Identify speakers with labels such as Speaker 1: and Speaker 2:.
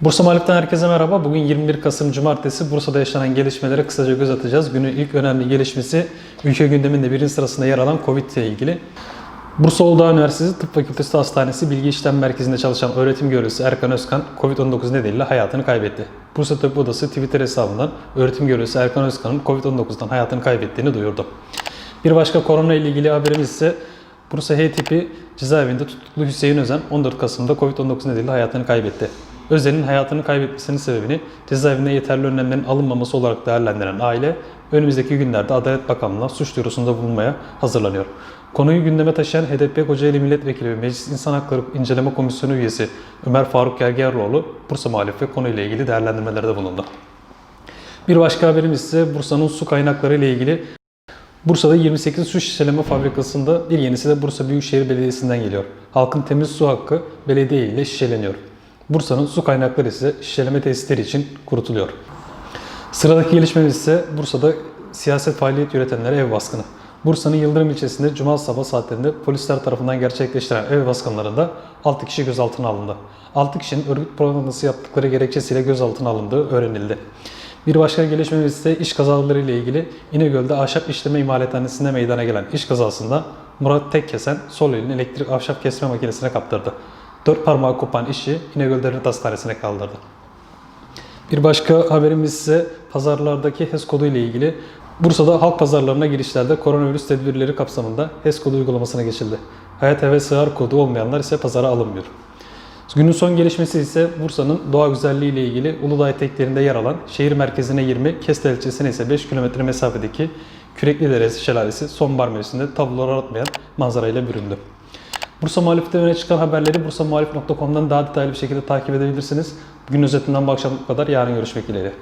Speaker 1: Bursa Malip'ten herkese merhaba. Bugün 21 Kasım Cumartesi Bursa'da yaşanan gelişmelere kısaca göz atacağız. Günün ilk önemli gelişmesi ülke gündeminde birinci sırasında yer alan Covid ile ilgili. Bursa Uludağ Üniversitesi Tıp Fakültesi Hastanesi Bilgi İşlem Merkezi'nde çalışan öğretim görevlisi Erkan Özkan Covid-19 nedeniyle hayatını kaybetti. Bursa Tıp Odası Twitter hesabından öğretim görevlisi Erkan Özkan'ın Covid-19'dan hayatını kaybettiğini duyurdu. Bir başka korona ile ilgili haberimiz ise Bursa H tipi cezaevinde tutuklu Hüseyin Özen 14 Kasım'da Covid-19 nedeniyle hayatını kaybetti. Özen'in hayatını kaybetmesinin sebebini cezaevinde yeterli önlemlerin alınmaması olarak değerlendiren aile önümüzdeki günlerde Adalet Bakanlığı'na suç duyurusunda bulunmaya hazırlanıyor. Konuyu gündeme taşıyan HDP Kocaeli Milletvekili ve Meclis İnsan Hakları İnceleme Komisyonu üyesi Ömer Faruk Gergeroğlu Bursa muhalif konuyla ilgili değerlendirmelerde bulundu. Bir başka haberimiz ise Bursa'nın su kaynakları ile ilgili Bursa'da 28 su şişeleme fabrikasında bir yenisi de Bursa Büyükşehir Belediyesi'nden geliyor. Halkın temiz su hakkı belediye ile şişeleniyor. Bursa'nın su kaynakları ise şişeleme tesisleri için kurutuluyor. Sıradaki gelişmemiz ise Bursa'da siyaset faaliyet yönetenlere ev baskını. Bursa'nın Yıldırım ilçesinde cuma sabah saatlerinde polisler tarafından gerçekleştirilen ev baskınlarında 6 kişi gözaltına alındı. 6 kişinin örgüt propagandası yaptıkları gerekçesiyle gözaltına alındığı öğrenildi. Bir başka gelişmemiz ise iş kazaları ile ilgili İnegöl'de ahşap işleme imalathanesinde meydana gelen iş kazasında Murat Tekkesen sol elini elektrik ahşap kesme makinesine kaptırdı. Dört parmağı kopan işi İnegöl Devlet Hastanesi'ne kaldırdı. Bir başka haberimiz ise pazarlardaki HES kodu ile ilgili. Bursa'da halk pazarlarına girişlerde koronavirüs tedbirleri kapsamında HES kodu uygulamasına geçildi. Hayat eve sığar kodu olmayanlar ise pazara alınmıyor. Günün son gelişmesi ise Bursa'nın doğa güzelliği ile ilgili Uludağ eteklerinde yer alan şehir merkezine 20, Kestel ilçesine ise 5 kilometre mesafedeki Kürekli Deresi Şelalesi sonbahar mevsiminde tablolar aratmayan manzarayla büründü. Bursa Muhalif'te öne çıkan haberleri bursamuhalif.com'dan daha detaylı bir şekilde takip edebilirsiniz. Bugün özetinden bu akşam bu kadar. Yarın görüşmek dileğiyle.